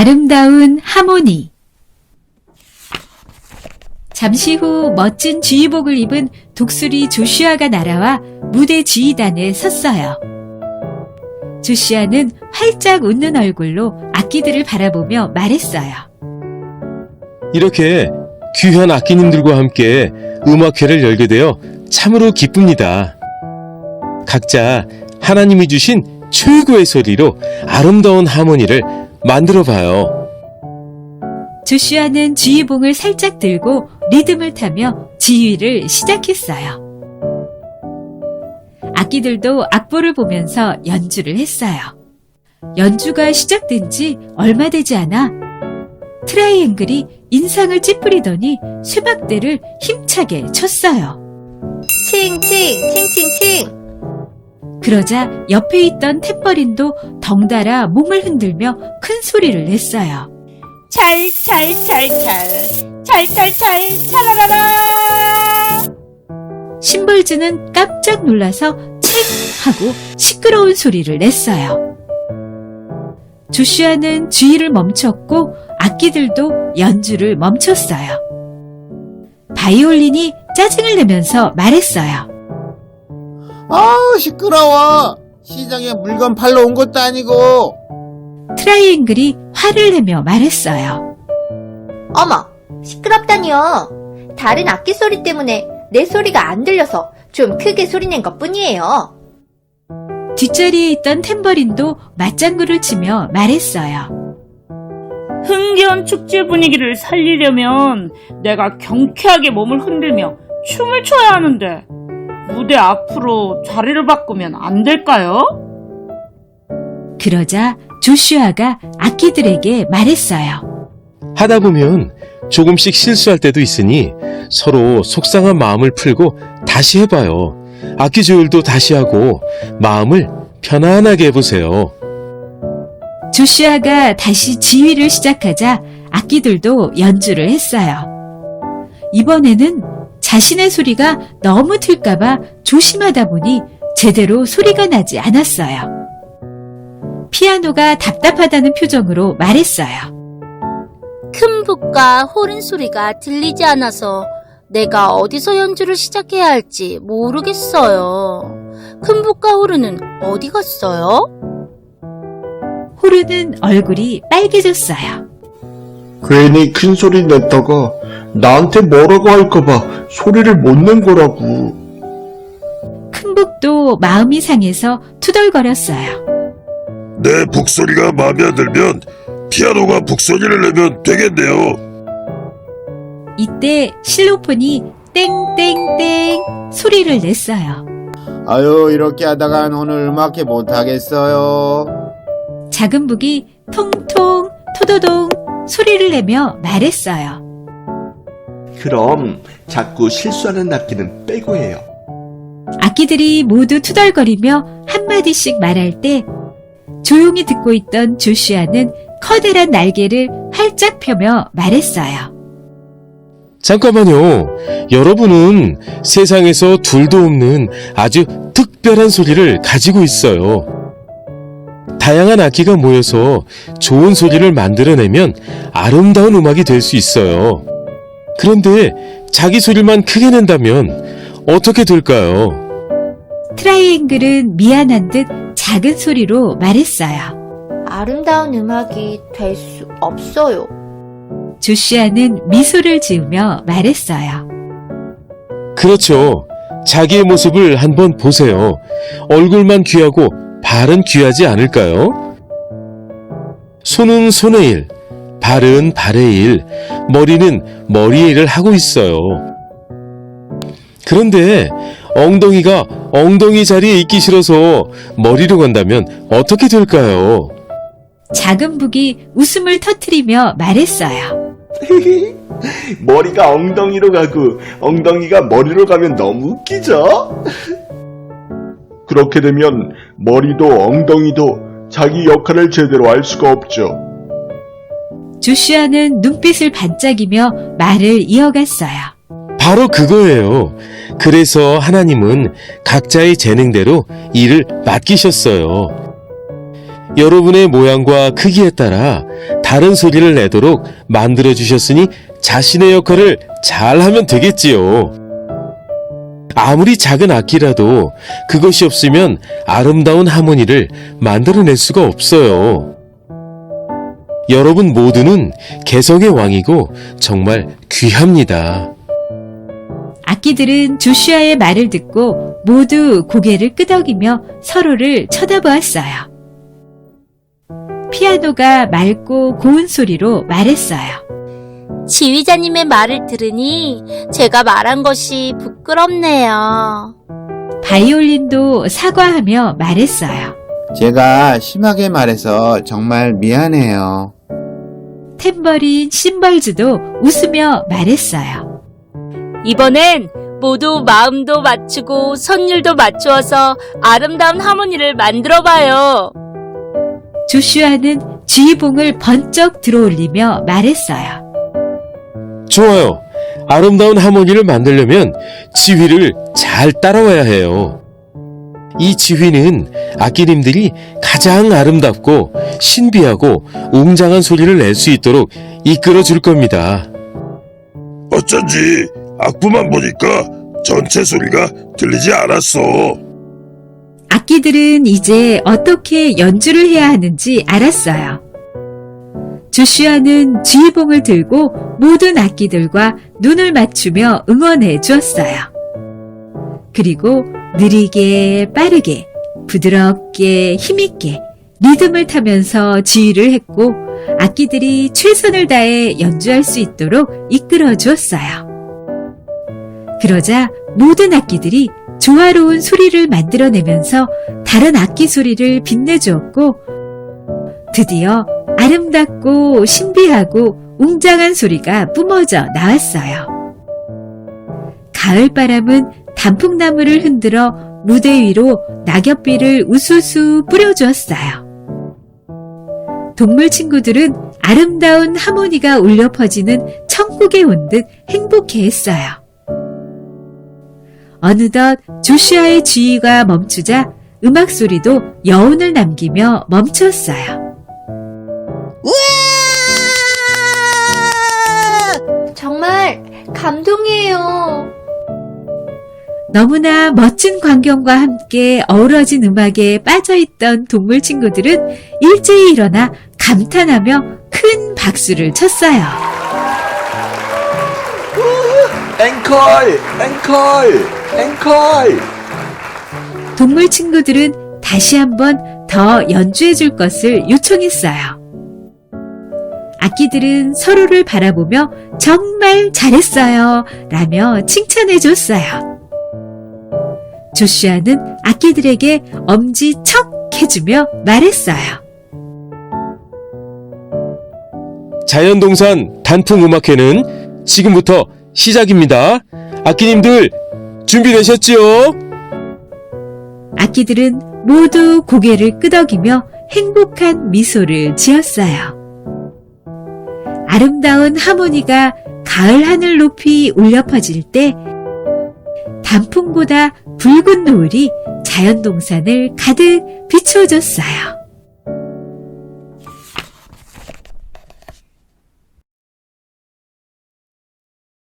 아름다운 하모니 잠시 후 멋진 지휘복을 입은 독수리 조슈아가 날아와 무대 지휘단에 섰어요. 조슈아는 활짝 웃는 얼굴로 악기들을 바라보며 말했어요. 이렇게 귀한 악기님들과 함께 음악회를 열게 되어 참으로 기쁩니다. 각자 하나님이 주신 최고의 소리로 아름다운 하모니를 만들어 봐요. 조슈아는 지휘봉을 살짝 들고 리듬을 타며 지휘를 시작했어요. 악기들도 악보를 보면서 연주를 했어요. 연주가 시작된 지 얼마 되지 않아 트라이앵글이 인상을 찌푸리더니 쇠박대를 힘차게 쳤어요. 칭칭 칭칭칭 그러자 옆에 있던 탬버린도 덩달아 몸을 흔들며 큰 소리를 냈어요. 찰찰찰찰 찰찰찰 찰라라라 심벌즈는 깜짝 놀라서 칭 하고 시끄러운 소리를 냈어요. 조슈아는 주의를 멈췄고 악기들도 연주를 멈췄어요. 바이올린이 짜증을 내면서 말했어요. 아우 시끄러워. 시장에 물건 팔러 온 것도 아니고. 트라이앵글이 화를 내며 말했어요. 어머 시끄럽다니요. 다른 악기 소리 때문에 내 소리가 안 들려서 좀 크게 소리낸 것 뿐이에요. 뒷자리에 있던 탬버린도 맞장구를 치며 말했어요. 흥겨운 축제 분위기를 살리려면 내가 경쾌하게 몸을 흔들며 춤을 춰야 하는데 무대 앞으로 자리를 바꾸면 안 될까요? 그러자 조슈아가 악기들에게 말했어요. 하다 보면 조금씩 실수할 때도 있으니 서로 속상한 마음을 풀고 다시 해봐요. 악기 조율도 다시 하고 마음을 편안하게 해보세요. 조슈아가 다시 지휘를 시작하자 악기들도 연주를 했어요. 이번에는 자신의 소리가 너무 틀까봐 조심하다 보니 제대로 소리가 나지 않았어요. 피아노가 답답하다는 표정으로 말했어요. 큰 북과 호른 소리가 들리지 않아서 내가 어디서 연주를 시작해야 할지 모르겠어요. 큰 북과 호른은 어디 갔어요? 호르는 얼굴이 빨개졌어요. 괜히 큰 소리 냈다가 나한테 뭐라고 할까봐 소리를 못 낸 거라고. 큰북도 마음이 상해서 투덜거렸어요. 내 북소리가 마음에 안 들면 피아노가 북소리를 내면 되겠네요. 이때 실로폰이 땡땡땡 소리를 냈어요. 아유 이렇게 하다간 오늘 음악회 못하겠어요 작은 북이 통통 토도동 소리를 내며 말했어요. 그럼 자꾸 실수하는 악기는 빼고 해요. 악기들이 모두 투덜거리며 한마디씩 말할 때 조용히 듣고 있던 조슈아는 커다란 날개를 활짝 펴며 말했어요. 잠깐만요. 여러분은 세상에서 둘도 없는 아주 특별한 소리를 가지고 있어요. 다양한 악기가 모여서 좋은 소리를 만들어내면 아름다운 음악이 될 수 있어요. 그런데 자기 소리만 크게 낸다면 어떻게 될까요? 트라이앵글은 미안한 듯 작은 소리로 말했어요. 아름다운 음악이 될 수 없어요 조슈아는 미소를 지으며 말했어요. 그렇죠. 자기의 모습을 한번 보세요. 얼굴만 귀하고 발은 귀하지 않을까요? 손은 손의 일, 발은 발의 일, 머리는 머리의 일을 하고 있어요. 그런데 엉덩이가 엉덩이 자리에 있기 싫어서 머리로 간다면 어떻게 될까요? 작은 북이 웃음을 터트리며 말했어요. 머리가 엉덩이로 가고 엉덩이가 머리로 가면 너무 웃기죠? 그렇게 되면 머리도 엉덩이도 자기 역할을 제대로 할 수가 없죠. 조슈아는 눈빛을 반짝이며 말을 이어갔어요. 바로 그거예요. 그래서 하나님은 각자의 재능대로 일을 맡기셨어요. 여러분의 모양과 크기에 따라 다른 소리를 내도록 만들어 주셨으니 자신의 역할을 잘 하면 되겠지요. 아무리 작은 악기라도 그것이 없으면 아름다운 하모니를 만들어낼 수가 없어요. 여러분 모두는 개성의 왕이고 정말 귀합니다. 악기들은 조슈아의 말을 듣고 모두 고개를 끄덕이며 서로를 쳐다보았어요. 피아노가 맑고 고운 소리로 말했어요. 지휘자님의 말을 들으니 제가 말한 것이 부끄럽네요. 바이올린도 사과하며 말했어요. 제가 심하게 말해서 정말 미안해요. 탬버린 심벌즈도 웃으며 말했어요. 이번엔 모두 마음도 맞추고 선율도 맞추어서 아름다운 하모니를 만들어 봐요. 조슈아는 지휘봉을 번쩍 들어올리며 말했어요. 좋아요. 아름다운 하모니를 만들려면 지휘를 잘 따라와야 해요. 이 지휘는 악기님들이 가장 아름답고 신비하고 웅장한 소리를 낼 수 있도록 이끌어 줄 겁니다. 어쩐지 악보만 보니까 전체 소리가 들리지 않았어. 악기들은 이제 어떻게 연주를 해야 하는지 알았어요. 조슈아는 지휘봉을 들고 모든 악기들과 눈을 맞추며 응원해 주었어요. 그리고 느리게 빠르게 부드럽게 힘있게 리듬을 타면서 지휘를 했고 악기들이 최선을 다해 연주할 수 있도록 이끌어 주었어요. 그러자 모든 악기들이 조화로운 소리를 만들어내면서 다른 악기 소리를 빛내주었고 드디어 아름답고 신비하고 웅장한 소리가 뿜어져 나왔어요. 가을 바람은 단풍나무를 흔들어 무대 위로 낙엽비를 우수수 뿌려주었어요. 동물 친구들은 아름다운 하모니가 울려 퍼지는 천국에 온 듯 행복해 했어요. 어느덧 조슈아의 지휘가 멈추자 음악 소리도 여운을 남기며 멈췄어요. 정말 감동이에요. 너무나 멋진 광경과 함께 어우러진 음악에 빠져있던 동물 친구들은 일제히 일어나 감탄하며 큰 박수를 쳤어요. 앵콜! 앵콜! 앵콜! 동물 친구들은 다시 한번 더 연주해 줄 것을 요청했어요. 악기들은 서로를 바라보며 정말 잘했어요 라며 칭찬해 줬어요. 조슈아는 악기들에게 엄지 척 해주며 말했어요. 자연동산 단풍음악회는 지금부터 시작입니다. 악기님들 준비되셨지요? 악기들은 모두 고개를 끄덕이며 행복한 미소를 지었어요. 아름다운 하모니가 가을 하늘 높이 울려 퍼질 때 단풍보다 붉은 노을이 자연동산을 가득 비춰줬어요.